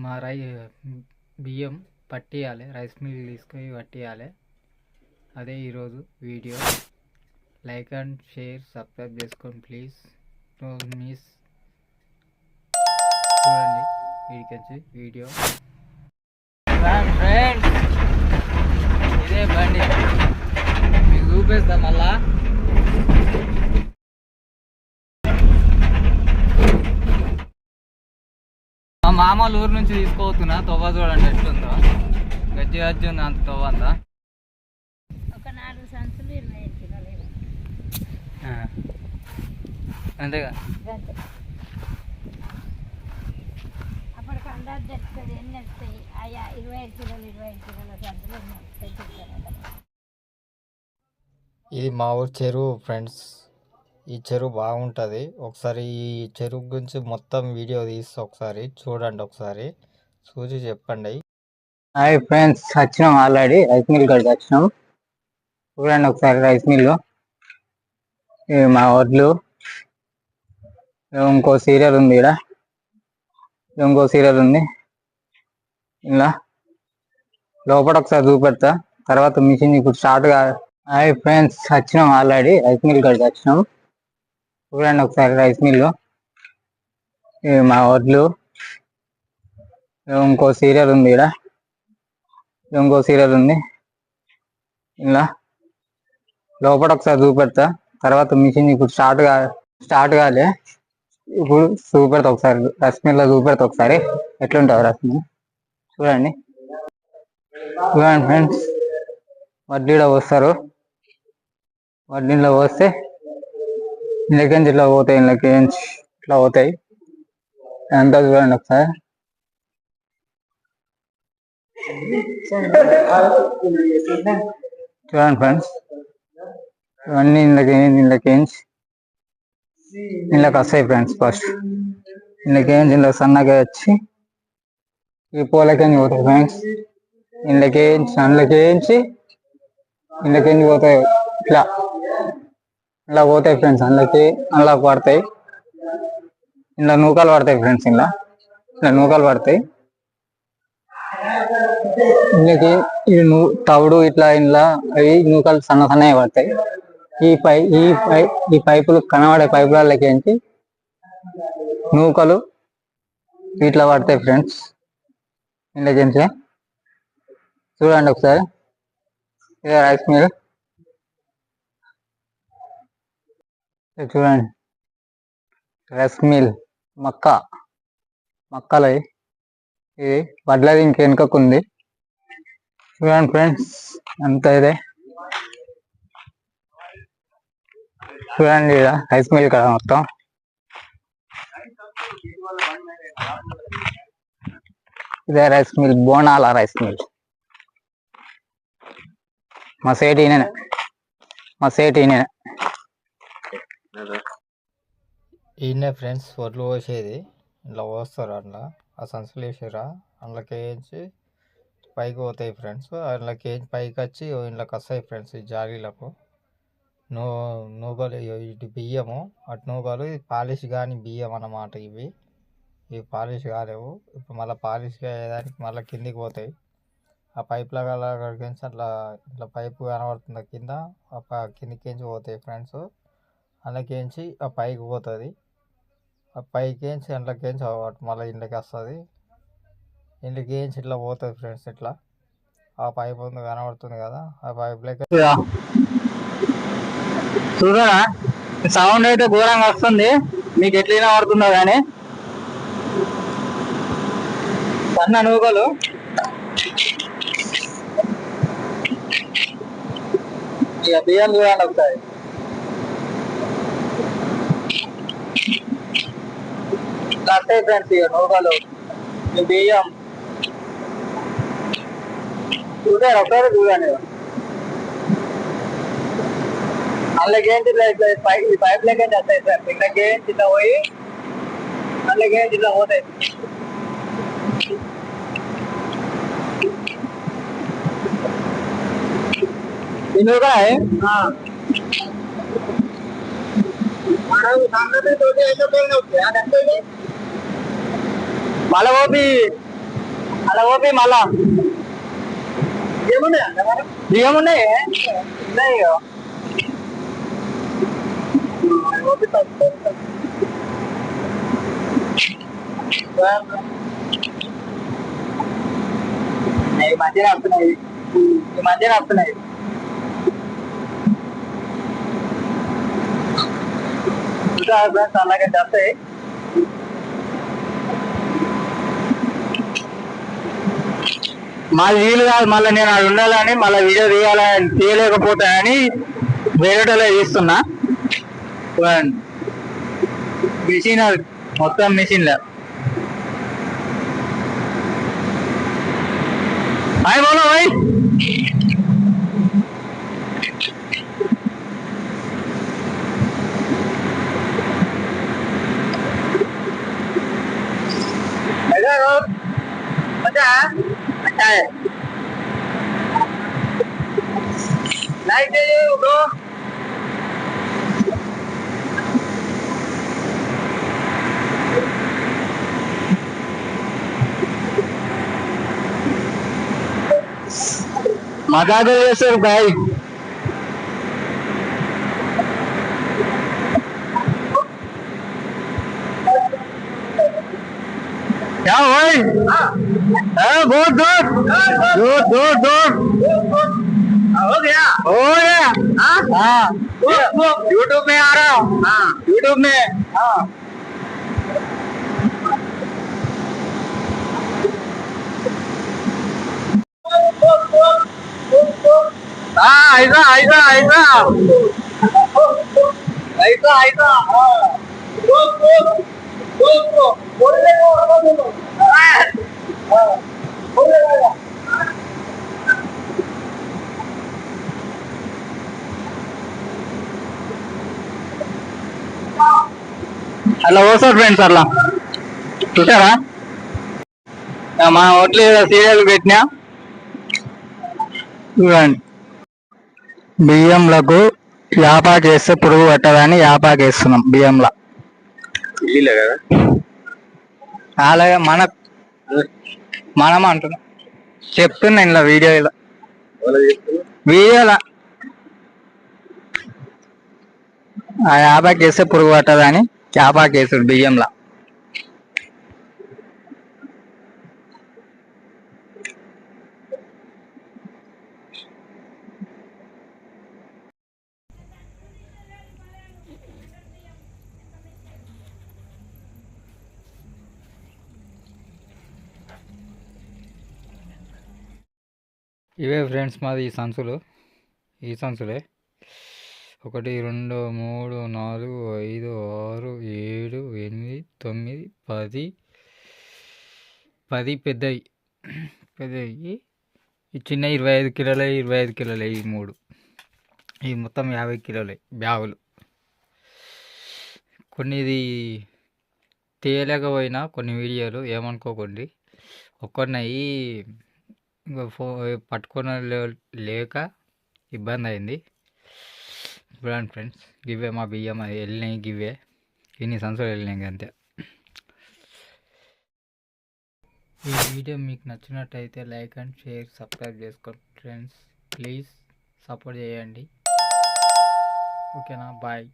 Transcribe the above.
మా రై బియ్యం పట్టియాలి rice mill తీసుకొని పట్టియాలి. అదే ఈరోజు video. Like and share subscribe చేసుకోండి ప్లీజ్. No miss. చూడండి వీడికి వీడియో. ఫ్రెండ్స్ ఇదే బండి. మీకు చూపిస్తాం మళ్ళా. మా మామూలు ఊరు నుంచి తీసుకోతున్నా తవ్వ చూడండి ఎట్లుందో. గజ్జి గజ్జి ఉంది అంత తవ్వ అంతా. అంతేగా? గంతే. అప్పటికి అందాజు తెలుస్తుంది ఎన్ని వస్తాయి అయ్యా ఇరవై ఐదు కిలోలు ఇరవై ఐదు కిలోల సంచులు ఎన్ని వస్తాయి చెప్తాను ఇది మా ఊరు చెరువు ఫ్రెండ్స్ ఈ చెరువు బాగుంటుంది. ఒకసారి ఈ చెరువు గురించి మొత్తం వీడియో తీస్తా ఒకసారి. చూడండి ఒకసారి. చూసి చెప్పండి. హాయ్ ఫ్రెండ్స్ వచ్చినాం ఆల్రెడీ రైస్ మిల్ కాడికి వచ్చినాం. చూడండి ఒకసారి రైస్ మిల్ ఇవి మా వడ్లు. ఇంకో సీరియల్ ఉంది ఇక్కడ ఇంకో సీరియల్ ఉంది. ఇలా లోపల ఒకసారి చూపెడతా. తర్వాత మిషన్ ఇప్పుడు స్టార్ట్ కా హాయ్ ఫ్రెండ్స్ వచ్చినాం ఆల్రెడీ రైస్ మిల్ కాడికి వచ్చినాం. చూడండి ఒకసారి రైస్ మిల్లు. ఇవి మా వడ్లు. ఇంకో సీరియల్ ఉంది ఇక్కడ ఇంకో సీరియల్ ఉంది. ఇలా లోపల ఒకసారి చూపెడతా. తర్వాత మిషన్ ఇప్పుడు స్టార్ట్ కా స్టార్ట్ కాలే. ఇప్పుడు చూపెడతా ఒకసారి. రశ్మిలో చూపెడతా ఒకసారి. ఎట్లుంటుంది రస్మి చూడండి. చూడండి ఫ్రెండ్స్. వడ్డీలో వస్తారు వడ్డీలో వస్తే పోస్తే ఇంట్లోకించి ఇట్లా పోతాయి ఇంట్లోకించి ఇట్లా పోతాయి అంతా చూడండి ఒకసారి చూడండి ఫ్రెండ్స్ ఇవన్నీ ఇందులోకి ఇందులోకి ఇందులోకి వస్తాయి ఫ్రెండ్స్ ఫస్ట్ ఇందులోకి ఇందులో సన్నగా వచ్చి ఈ పూలకి పోతాయి ఫ్రెండ్స్ ఇందులోకి అందులోకి వేయించి ఇందులోకి పోతాయి ఇట్లా ఇలా పోతాయి ఫ్రెండ్స్ అందులోకి అందులో పడతాయి. ఇలా నూకలు పడతాయి ఫ్రెండ్స్ ఇలా ఇలా నూకలు పడతాయి. ఇందులోకి ఈ నూ తవుడు ఇట్లా ఇలా అవి నూకలు సన్న సన్నవి పడతాయి. ఈ పై ఈ పై ఈ పైపులు కనబడే పైపులకి ఏంటి? నూకలు ఇట్లా పడతాయి ఫ్రెండ్స్ ఇందులోకి చూడండి ఒకసారి. రైస్ మిల్ ఇది చూడండి రైస్ మిల్ మక్క. మక్కలు. ఇది వడ్లది ఇంకెనుకకు ఉంది చూడండి ఫ్రెండ్స్ అంత ఇదే? చూడండి ఇక్కడ రైస్ మిల్ కదా మొత్తం. ఇదే rice mill Bonala rice mill మా సేట్ మా సేట్ ఈయన ఈయనే ఫ్రెండ్స్ వడ్లు పోసేది ఇట్లా పోస్తారు అట్లా. ఆ సంచులు వేసారా అందులోకి వేయించి పైకి పోతాయి ఫ్రెండ్స్. అందులోకి వేయించి పైకి వచ్చి ఇంట్లోకి వస్తాయి ఫ్రెండ్స్ ఈ జాలీలకు. నూ నూగలు ఇటు బియ్యము. అటు నూగలు ఇది పాలిష్ కాని బియ్యం అన్నమాట ఇవి. ఇవి పాలిష్ కాలేవు. ఇప్పుడు మళ్ళీ పాలిష్ అయ్యేదానికి మళ్ళీ కిందికి పోతాయి. ఆ పైప్ లాగా అక్కడికి అట్లా ఇట్లా పైపు కనబడుతుంది కింద. ఆ పోతాయి ఫ్రెండ్స్. అందులోకించి ఆ పైకి పోతుంది. ఆ పైకించి అందులోకించి మళ్ళీ ఇంట్లోకి వస్తుంది ఇంట్లోకించి ఇట్లా పోతుంది ఫ్రెండ్స్ ఇట్లా. ఆ పైప్ ఉంది కనబడుతుంది కదా ఆ పైప్లోకి చూడరా సౌండ్ అయితే ఘోరంగా వస్తుంది. మీకు ఎట్లా వినబడుతుందో కానీ సన్న నూకలు ఇక బియ్యం చూడండి ఒకసారి. ఇట్లా వస్తాయి ఫ్రెండ్స్ ఇక నూకలు ఈ బియ్యం చూడారు ఒకసారి చూడండి ఇక. అందులోకి ఏంటి ఇట్లా ఇట్లా పైప్ ఈ పైప్ లెక్క వస్తాయి సార్ ఇట్లకి ఏంటి ఇట్లా పోయి అందులోకి ఏంటి ఇట్లా పోతాయి ఇన్ని కూడా మళ్ళా పోపి అలా ఓపి మళ్ళా ఏమున్నాయి ఉన్నాయి ఇక. ఈ మధ్యన వస్తున్నాయి ఈ మధ్యన వస్తున్నాయి ఇంకా ఫ్రెండ్స్ అలాగే చేస్తాయి మాది వీలు కాదు మళ్ళీ నేను అది ఉండాలని మళ్ళీ వీడియో తీయాలని తీయలేకపోతానని వేరేటోలో తీస్తున్నా. మిషన్ అది మొత్తం మిషన్లే హాయ్ బోలో భాయ్ मज़ा दे सर भाई क्या भाई हाँ बहुत दूर दूर दूर दूर हो गया। हो गया। हाँ? यूट्यूब में आ रहा हूँ। हाँ। यूट्यूब में। हाँ। ஆ ஐதான் ஐதான் ஐதான் ஐதான் ஐதான் అట్లా ఓసారి ఫ్రెండ్స్ అట్లా చూసారా మా ఒట్లు సీరియల్ పెట్టినా చూడండి బియ్యంలకు యాపాకు వేస్తే పురుగు పట్టదని యాపాకు వేస్తున్నాం బియ్యంలో. కదా? అలాగే మన మనం అంటున్నాం. చెప్తున్నా ఇలా. వీడియోలో వీడియోలో ఆ యాపాకు వేస్తే పురుగు పట్టదని యాపాకు వేసుడు బియ్యంలో. ఇవే ఫ్రెండ్స్ మాది ఈ సంచులు. ఈ సంచులే. ఒకటి రెండు మూడు నాలుగు ఐదు ఆరు ఏడు ఎనిమిది తొమ్మిది పది పది పెద్దవి పెద్దవి ఈ చిన్న ఇరవై ఐదు కిలోలే ఇరవై ఐదు కిలోలే ఈ మూడు. ఈ మొత్తం యాభై కిలోలే బ్యాగులు. కొన్ని ఇది కొన్ని వీడియోలు ఏమనుకోకండి. ఒక్కరినయి ఇంకా ఫో పట్టుకొని లేక ఇబ్బంది అయింది చూడండి ఫ్రెండ్స్ గివే మా బియ్యం అది వెళ్ళినాయి గివే ఇన్ని సంవత్సరాలు వెళ్ళినాయి అంతే. ఈ వీడియో మీకు నచ్చినట్టయితే లైక్ అండ్ షేర్ సబ్స్క్రైబ్ చేసుకోండి ఫ్రెండ్స్. ప్లీజ్ సపోర్ట్ చేయండి. ఓకేనా? బాయ్.